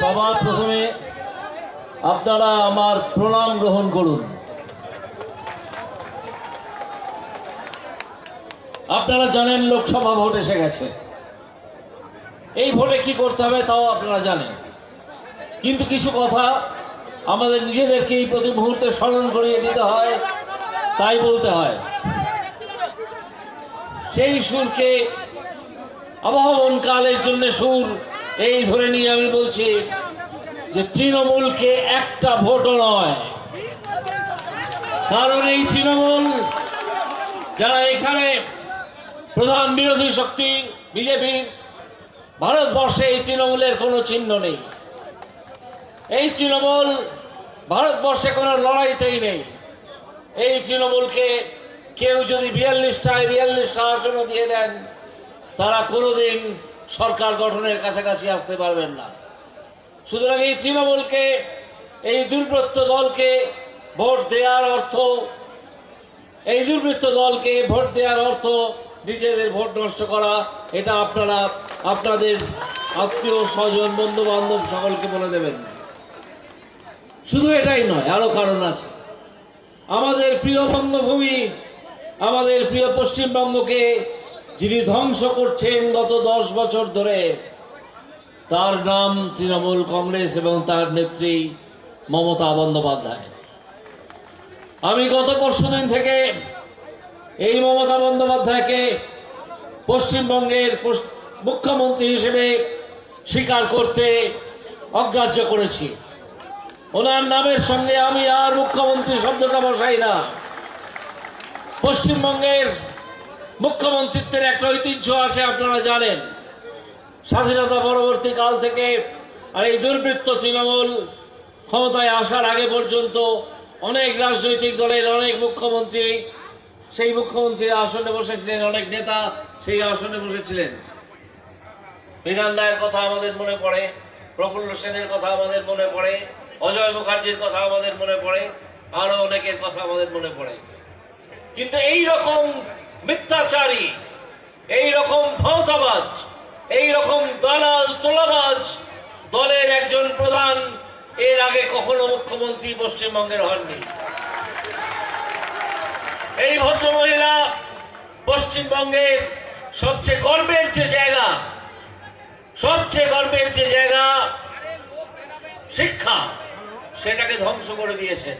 সবার প্রথমে আপনারা আমার প্রণাম গ্রহণ করুন। আপনারা জানেন লোকসভা ভোট এসে গেছে। এই ভোটে কি করতে হবে তাও আপনারা জানেন। কিন্তু কিছু কথা আমাদের নিজেদেরকে এই প্রতি মুহূর্তে স্মরণ করিয়ে দিতে হয়, তাই বলতে হয়। সেই সুরকে আবহমান কালের জন্য সুর এই ধরে নিয়ে আমি বলছি যে তৃণমূলকে একটা ভোটও নয়। কারণ এই তৃণমূল যারা এখানে প্রধান বিরোধী শক্তি বিজেপির ভারতবর্ষে এই তৃণমূলের কোনো চিহ্ন নেই। এই তৃণমূল ভারতবর্ষে কোনো লড়াইতেই নেই। এই তৃণমূলকে কেউ যদি বিয়াল্লিশটায় বিয়াল্লিশটা আসন দিয়ে দেন, তারা কোনোদিন সরকার গঠনের কাছাকাছি আসতে পারবেন না। সুতরাং এই তৃণমূলকে, এই দুর্বৃত্ত দলকে ভোট দেওয়ার অর্থ, এই দুর্বৃত্ত দলকে ভোট দেওয়ার অর্থ নিজেদের ভোট নষ্ট করা, এটা আপনারা, আপনাদের আত্মীয় স্বজন বন্ধু বান্ধব সকলকে বলে দেবেন শুধু এটাই নয়, আরও কারণ আছে। আমাদের প্রিয় বঙ্গভূমি, আমাদের প্রিয় পশ্চিমবঙ্গকে যিনি ধ্বংস করছেন গত দশ বছর ধরে, তার নাম তৃণমূল কংগ্রেস এবং তার নেত্রী মমতা বন্দ্যোপাধ্যায়। আমি গত পরশুদিন থেকে এই মমতা বন্দ্যোপাধ্যায়কে পশ্চিমবঙ্গের মুখ্যমন্ত্রী হিসেবে স্বীকার করতে অগ্রাহ্য করেছি। ওনার নামের সঙ্গে আমি আর মুখ্যমন্ত্রী শব্দটা বসাই না। পশ্চিমবঙ্গের মুখ্যমন্ত্রিত্বের একটা ঐতিহ্য আছে, আপনারা জানেন। স্বাধীনতা পরবর্তী কাল থেকে আর এই দুর্বৃত্ত তৃণমূল ক্ষমতায় আসার আগে পর্যন্ত অনেক রাজনৈতিক দলের অনেক মুখ্যমন্ত্রী, সেই মুখ্যমন্ত্রীর আসনে বসেছিলেন, অনেক নেতা সেই আসনে বসেছিলেন। বিধান রায়ের কথা আমাদের মনে পড়ে, প্রফুল্ল সেনের কথা আমাদের মনে পড়ে, অজয় মুখার্জির কথা আমাদের মনে পড়ে আরও অনেকের কথা আমাদের মনে পড়ে। কিন্তু এই রকম মিথ্যাচারী এই রকম ভাওতাবাজ এই রকম দালাল তোলাবাজ, দলের একজন প্রধান, এর আগে কখনো মুখ্যমন্ত্রী পশ্চিমবঙ্গের হননি। এই ভদ্রমহিলা পশ্চিমবঙ্গের সবচেয়ে গর্বের যে জায়গা, সবচেয়ে গর্বের যে জায়গা, শিক্ষা, সেটাকে ধ্বংস করে দিয়েছেন।